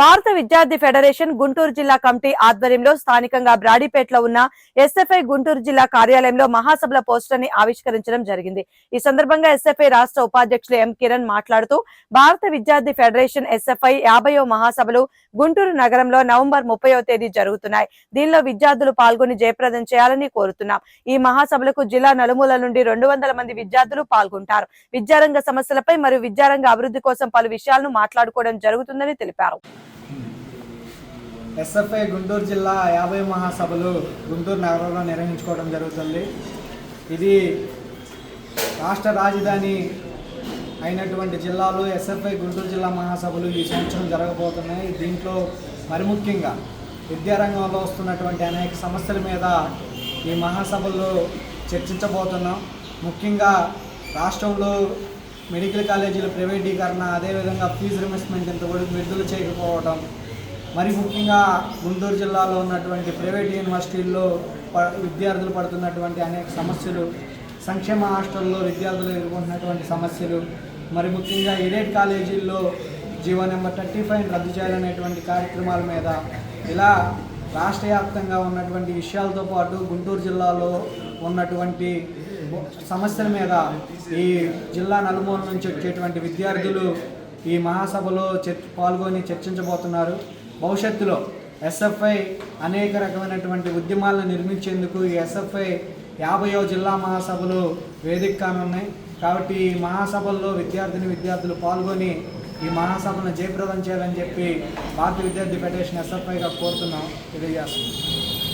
భారత విద్యార్థి ఫెడరేషన్ గుంటూరు జిల్లా కమిటీ ఆధ్వర్యంలో స్థానికంగా బ్రాడీపేటలో ఉన్న ఎస్ఎఫ్ఐ గుంటూరు జిల్లా కార్యాలయంలో మహాసభల పోస్టర్ని ఆవిష్కరించడం జరిగింది. ఈ సందర్భంగా ఎస్ఎఫ్ఐ రాష్ట్ర ఉపాధ్యక్షులు ఎం కిరణ్ మాట్లాడుతూ భారత విద్యార్థి ఫెడరేషన్ ఎస్ఎఫ్ఐ యాభైవ మహాసభలు గుంటూరు నగరంలో నవంబర్ ముప్పయో తేదీ జరుగుతున్నాయి. దీనిలో విద్యార్థులు పాల్గొని జయప్రదం చేయాలని కోరుతున్నాం. ఈ మహాసభలకు జిల్లా నలుమూల నుండి రెండు వందల మంది విద్యార్థులు పాల్గొంటారు. విద్యారంగ సమస్యలపై మరియు విద్యారంగ అభివృద్ధి కోసం పలు విషయాలను మాట్లాడుకోవడం జరుగుతుందని తెలిపారు. ఎస్ఎఫ్ఐ గుంటూరు జిల్లా యాభై మహాసభలు గుంటూరు నగరంలో నిర్వహించుకోవడం జరుగుతుంది. ఇది రాష్ట్ర రాజధాని అయినటువంటి జిల్లాలో ఎస్ఎఫ్ఐ గుంటూరు జిల్లా మహాసభలు ఈ సంవత్సరం జరగబోతున్నాయి. దీంట్లో మరి ముఖ్యంగా విద్యారంగంలో వస్తున్నటువంటి అనేక సమస్యల మీద ఈ మహాసభల్లో చర్చించబోతున్నాం. ముఖ్యంగా రాష్ట్రంలో మెడికల్ కాలేజీల ప్రైవేటీకరణ అదేవిధంగా ఫీజు రిమెస్మెంట్ ఇంతవరకు విడుదల చేయకపోవడం మరి ముఖ్యంగా గుంటూరు జిల్లాలో ఉన్నటువంటి ప్రైవేట్ యూనివర్సిటీల్లో ప- విద్యార్థులు పడుతున్నటువంటి అనేక సమస్యలు సంక్షేమ హాస్టల్లో విద్యార్థులు ఎదుర్కొంటున్నటువంటి సమస్యలు మరి ముఖ్యంగా ఎయిడెడ్ కాలేజీల్లో జీవో నెంబర్ థర్టీ ఫైవ్ రద్దు చేయాలనేటువంటి కార్యక్రమాల మీద ఇలా రాష్ట్ర వ్యాప్తంగా ఉన్నటువంటి విషయాలతో పాటు గుంటూరు జిల్లాలో ఉన్నటువంటి సమస్యల మీద ఈ జిల్లా నలుమూల నుంచి వచ్చేటువంటి విద్యార్థులు ఈ మహాసభలో చర్చ పాల్గొని చర్చించబోతున్నారు. భవిష్యత్తులో ఎస్ఎఫ్ఐ అనేక రకమైనటువంటి ఉద్యమాలను నిర్మించేందుకు ఈ ఎస్ఎఫ్ఐ యాభయో జిల్లా మహాసభలు వేదిక కానున్నాయి కాబట్టి ఈ మహాసభల్లో విద్యార్థిని విద్యార్థులు పాల్గొని ఈ మహాసభను జయప్రదం చేయాలని చెప్పి భారత విద్యార్థి ఫెడరేషన్ ఎస్ఎఫ్ఐగా కోరుతున్నాం. తెలియజేస్తున్నాం.